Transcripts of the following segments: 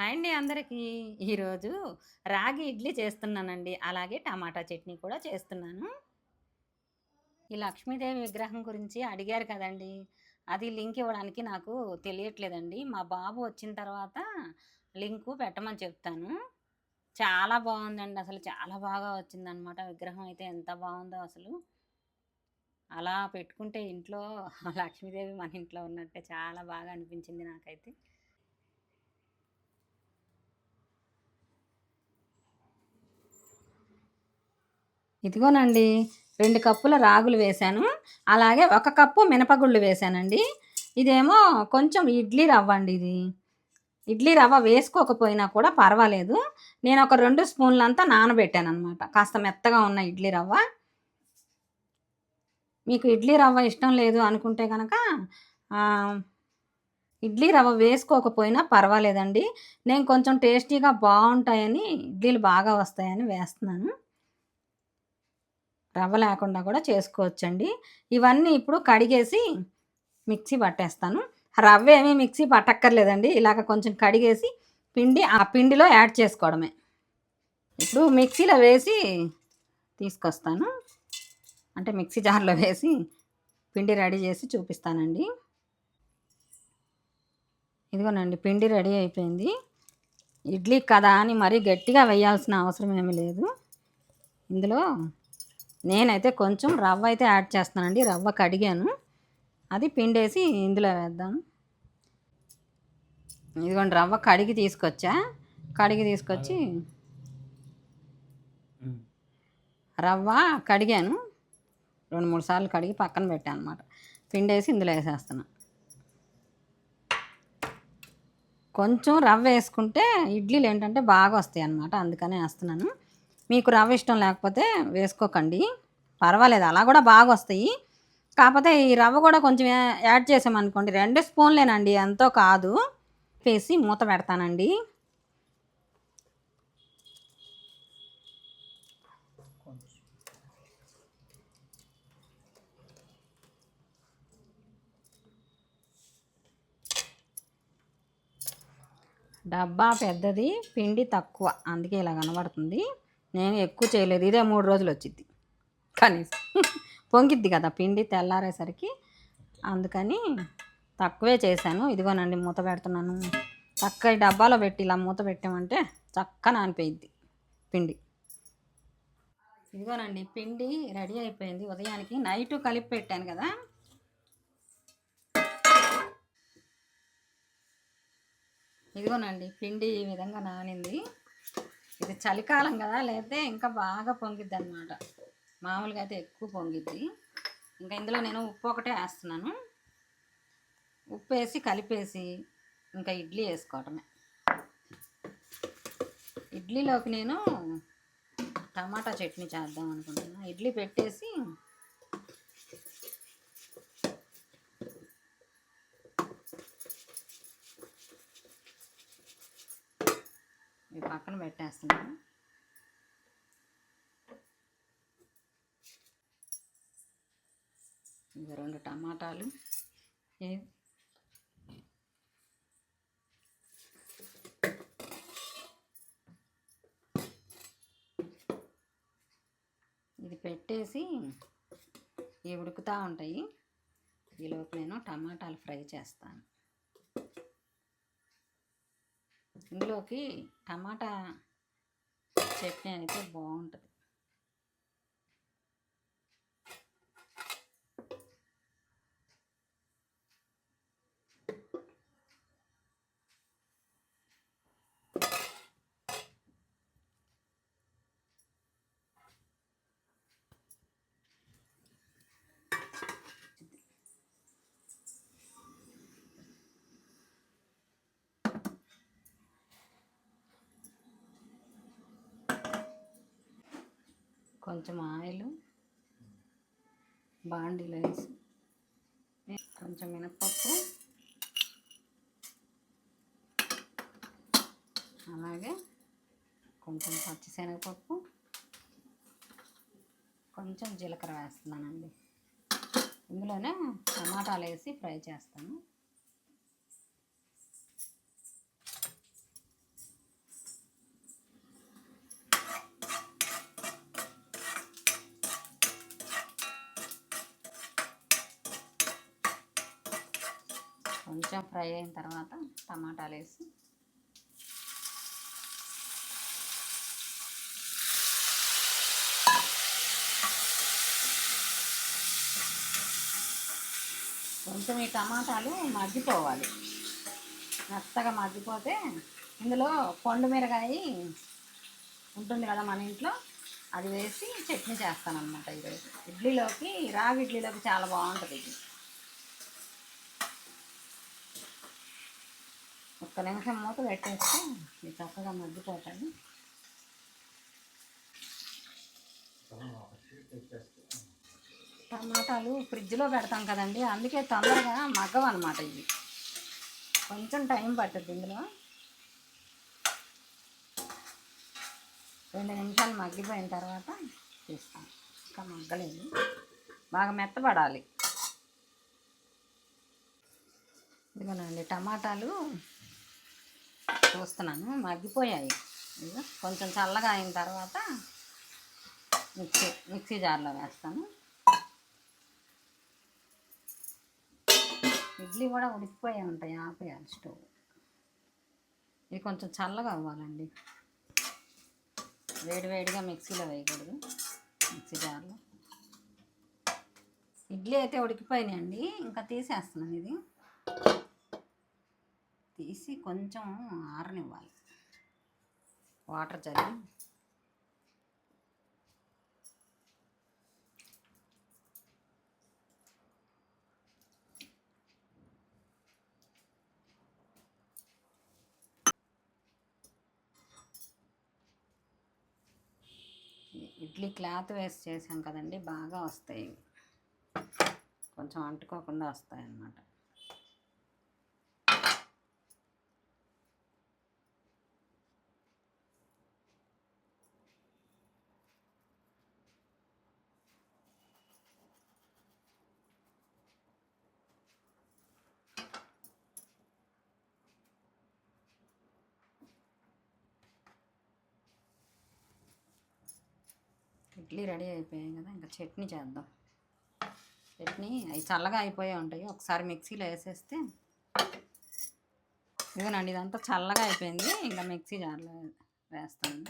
Hi అండి అందరికీ. ఈరోజు రాగి ఇడ్లీ చేస్తున్నానండి. అలాగే టమాటా చట్నీ కూడా చేస్తున్నాను. ఈ లక్ష్మీదేవి విగ్రహం గురించి అడిగారు కదండి. అది లింక్ ఇవ్వడానికి నాకు తెలియట్లేదండి. మా బాబు వచ్చిన తర్వాత లింకు పెట్టమని చెప్తాను. చాలా బాగుందండి అసలు. చాలా బాగా వచ్చిందనమాట విగ్రహం అయితే. ఎంత బాగుందో అసలు. అలా పెట్టుకుంటే ఇంట్లో లక్ష్మీదేవి మన ఇంట్లో ఉన్నట్టే. చాలా బాగా అనిపించింది నాకైతే. ఇదిగోనండి రెండు కప్పుల రాగులు వేశాను. అలాగే ఒక కప్పు మినపగుళ్ళు వేశానండి. ఇదేమో కొంచెం ఇడ్లీ రవ్వ అండి ఇది. ఇడ్లీ రవ్వ వేసుకోకపోయినా కూడా పర్వాలేదు. నేను ఒక రెండు స్పూన్లంతా నానబెట్టాను అనమాట కాస్త మెత్తగా ఉన్న ఇడ్లీ రవ్వ. మీకు ఇడ్లీ రవ్వ ఇష్టం లేదు అనుకుంటే కనుక ఇడ్లీ రవ్వ వేసుకోకపోయినా పర్వాలేదండి. నేను కొంచెం టేస్టీగా బాగుంటాయని ఇడ్లీలు బాగా వస్తాయని వేస్తున్నాను. రవ్వ లేకుండా కూడా చేసుకోవచ్చండి. ఇవన్నీ ఇప్పుడు కడిగేసి మిక్సీ పట్టేస్తాను. రవ్వ ఏమీ మిక్సీ పట్టక్కర్లేదండి. ఇలాగ కొంచెం కడిగేసి పిండి ఆ పిండిలో యాడ్ చేసుకోవడమే. ఇప్పుడు మిక్సీలో వేసి తీసుకొస్తాను. అంటే మిక్సీ జార్లో వేసి పిండి రెడీ చేసి చూపిస్తానండి. ఇదిగోనండి పిండి రెడీ అయిపోయింది. ఇడ్లీ కదా అని మరీ గట్టిగా వేయాల్సిన అవసరం ఏమీ లేదు. ఇందులో నేనైతే కొంచెం రవ్వ అయితే యాడ్ చేస్తానండి రవ్వ కడిగాను అది పిండేసి ఇందులో వేద్దాం. ఇదిగోండి రవ్వ కడిగి తీసుకొచ్చా? కడిగి తీసుకొచ్చి రవ్వ కడిగాను. రెండు మూడు సార్లు కడిగి పక్కన పెట్టాను అనమాట పిండేసి ఇందులో వేసేస్తున్నా. కొంచెం రవ్వ వేసుకుంటే ఇడ్లీలు ఏంటంటే బాగా వస్తాయి అన్నమాట అందుకనే వేస్తున్నాను. మీకు రవ్వ ఇష్టం లేకపోతే వేసుకోకండి. పర్వాలేదు అలా కూడా బాగా వస్తాయి కాకపోతే ఈ రవ్వ కూడా కొంచెం యాడ్ చేసామనుకోండి రెండు స్పూన్లేనండి ఎంతో కాదు. వేసి మూత పెడతానండి. డబ్బా పెద్దది పిండి తక్కువ అందుకే ఇలా కనబడుతుంది. నేను ఎక్కువ చేయలేదు. ఇదే మూడు రోజులు వచ్చింది కనీసం. పొంగిద్ది కదా పిండి తెల్లారేసరికి. అందుకని తక్కువే చేశాను. ఇదిగోనండి మూత పెడుతున్నాను. చక్క డబ్బాలో పెట్టి ఇలా మూత పెట్టామంటే చక్క నానిపోయిద్ది పిండి. ఇదిగోనండి పిండి రెడీ అయిపోయింది. ఉదయానికి నైట్ కలిపి పెట్టాను కదా. ఇదిగోనండి పిండి ఈ విధంగా నానింది. ఇది చలికాలం కదా లేకపోతే ఇంకా బాగా పొంగిద్ది అనమాట మామూలుగా అయితే ఎక్కువ పొంగిద్ది. ఇంకా ఇందులో నేను ఉప్పు ఒకటే వేస్తున్నాను. ఉప్పు వేసి కలిపేసి ఇంకా ఇడ్లీ వేసుకోవటమే. ఇడ్లీలోకి నేను టమాటా చట్నీ చేద్దాం అనుకుంటున్నాను ఇడ్లీ పెట్టేసి ఇవి పక్కన పెట్టేస్తున్నాను. ఇవి రెండు టమాటాలు. ఇది పెట్టేసి ఇవి ఉడుకుతూ ఉంటాయి. ఈలోపు నేను టమాటాలు ఫ్రై చేస్తాను. ఇందులోకి టమాటా చట్నీ అయితే బాగుంటుంది. కొంచెం ఆయిల్ బాండీలో వేసి కొంచెం మినపప్పు అలాగే కొంచెం పచ్చిశనగపప్పు కొంచెం జీలకర్ర వేస్తున్నానండి. ఇందులోనే టమాటాలు వేసి ఫ్రై చేస్తాను. కొంచెం ఫ్రై అయిన తర్వాత టమాటాలు వేసి కొంచెం ఈ టమాటాలు మగ్గిపోవాలి. మెత్తగా మగ్గిపోతే ఇందులో పండు మిరగాయ ఉంటుంది కదా మన ఇంట్లో అది వేసి చట్నీ చేస్తానన్నమాట ఈరోజు. ఇడ్లీలోకి రాగి ఇడ్లీలోకి చాలా బాగుంటుంది ఇది. ఒక నిమిషం మూత పెట్టేస్తే ఇది చక్కగా మగ్గిపోతుంది టమాటాలు ఫ్రిడ్జ్లో పెడతాం కదండి అందుకే తొందరగా మగ్గవు అనమాట ఇవి. కొంచెం టైం పడుతుంది ఇందులో. రెండు నిమిషాలు మగ్గిపోయిన తర్వాత తీస్తాం. ఇంకా మగ్గలేదు. బాగా మెత్తపడాలి ఇదిగోనండి టమాటాలు చూస్తున్నాను మగ్గిపోయాయి. కొంచెం చల్లగా అయిన తర్వాత మిక్సీ మిక్సీ జార్లో వేస్తాను. ఇడ్లీ కూడా ఉడికిపోయి ఉంటాయి ఆపేయాలి స్టవ్. ఇది కొంచెం చల్లగా అవ్వాలండి. వేడి వేడిగా మిక్సీలో వేయకూడదు మిక్సీ జార్లో. ఇడ్లీ అయితే ఉడికిపోయినాయండి ఇంకా తీసేస్తున్నాను ఇది. తీసి కొంచెం ఆరనివ్వాలి. వాటర్ చల్లి. ఇడ్లీ క్లాత్ వేసి చేసాం కదండి బాగా వస్తాయి. కొంచెం అంటుకోకుండా వస్తాయి అన్నమాట ఇడ్లీ రెడీ అయిపోయాయి కదా ఇంకా చట్నీ చేద్దాం. చట్నీ అవి చల్లగా అయిపోయి ఉంటాయి. ఒకసారి మిక్సీలో వేసేస్తే ఇదేనండి ఇదంతా చల్లగా అయిపోయింది. ఇంకా మిక్సీ జార్లో వేస్తాను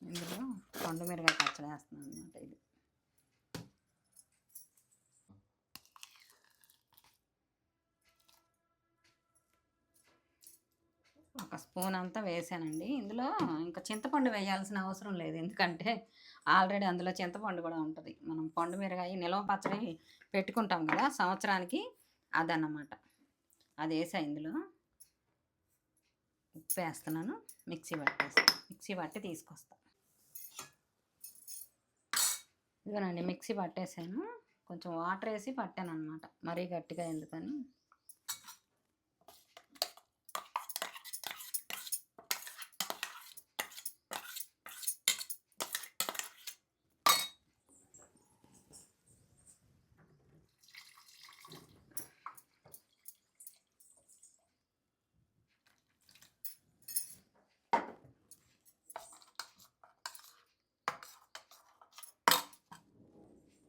ఇందులో పండు మిరగాయ పచ్చడి వేస్తున్నాను అనమాట ఇది. ఒక స్పూన్ అంతా వేసానండి. ఇందులో ఇంకా చింతపండు వేయాల్సిన అవసరం లేదు. ఎందుకంటే ఆల్రెడీ అందులో చింతపండు కూడా ఉంటుంది. మనం పండు మిరగాయ నిలవ పచ్చడి పెట్టుకుంటాం కదా సంవత్సరానికి అదన్నమాట. అది వేసా ఇందులో. ఉప్పు వేస్తున్నాను. మిక్సీ పట్టేస్తాను మిక్సీ పట్టి తీసుకొస్తాను ఇదిగోనండి మిక్సీ పట్టేసాను. కొంచెం వాటర్ వేసి పట్టాను అనమాట మరీ గట్టిగా ఎందుకని?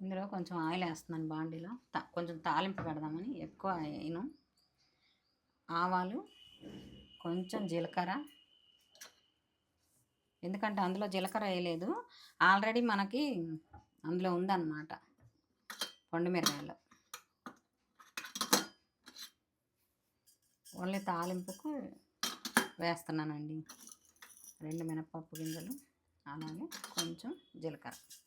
ఇందులో కొంచెం ఆయిల్ వేస్తున్నాను బాండీలో. త- కొంచెం తాలింపు పెడదామని ఎక్కువ వేయను. ఆవాలు కొంచెం జీలకర్ర. ఎందుకంటే అందులో జీలకర్ర వేయలేదు. ఆల్రెడీ మనకి అందులో ఉందన్నమాట పండు మిరగాయలు ఓన్లీ తాలింపుకు వేస్తున్నానండి. రెండు మినపప్పు గింజలు అలాగే కొంచెం జీలకర్ర.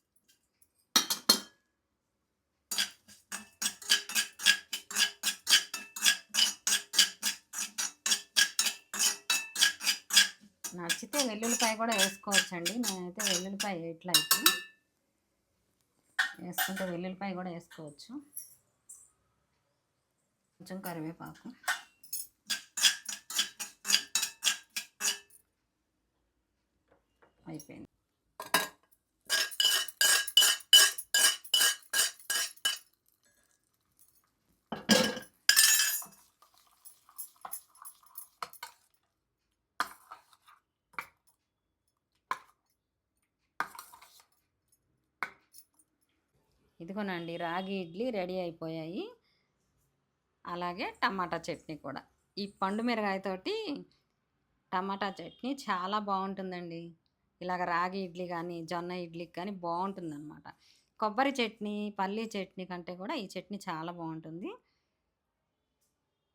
నచ్చితే వెల్లుల్లిపాయ కూడా వేసుకోవచ్చండి. నేనైతే వెల్లుల్లిపాయ ఎట్లా వేసుకుంటే వెల్లుల్లిపాయ కూడా వేసుకోవచ్చు. కొంచెం కరివేపాకు. అయిపోయింది. ఇదిగోనండి రాగి ఇడ్లీ రెడీ అయిపోయాయి. అలాగే టమాటా చట్నీ కూడా. ఈ పండు మిరగాయతోటి టమాటా చట్నీ చాలా బాగుంటుందండి. ఇలాగ రాగి ఇడ్లీ కానీ జొన్న ఇడ్లీకి కానీ బాగుంటుందన్నమాట. కొబ్బరి చట్నీ పల్లీ చట్నీ కంటే కూడా ఈ చట్నీ చాలా బాగుంటుంది.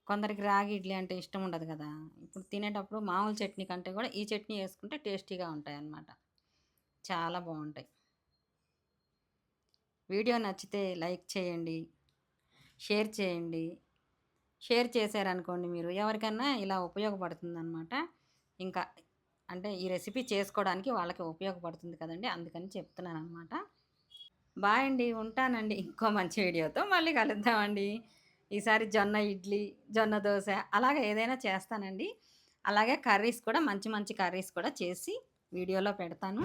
కొందరికి రాగి ఇడ్లీ అంటే ఇష్టం ఉండదు కదా. ఇప్పుడు తినేటప్పుడు మామూలు చట్నీ కంటే కూడా ఈ చట్నీ వేసుకుంటే టేస్టీగా ఉంటాయి అన్నమాట చాలా బాగుంటాయి. వీడియో నచ్చితే లైక్ చేయండి షేర్ చేయండి. షేర్ చేశారనుకోండి మీరు ఎవరికైనా ఇలా ఉపయోగపడుతుంది అనమాట ఇంకా అంటే ఈ రెసిపీ చేసుకోవడానికి వాళ్ళకి ఉపయోగపడుతుంది కదండి అందుకని చెప్తున్నాను అనమాట బాయ్ అండి ఉంటానండి ఇంకో మంచి వీడియోతో మళ్ళీ కలుద్దామండి. ఈసారి జొన్న ఇడ్లీ జొన్న దోశ అలాగే ఏదైనా చేస్తానండి. అలాగే కర్రీస్ కూడా మంచి మంచి కర్రీస్ కూడా చేసి వీడియోలో పెడతాను.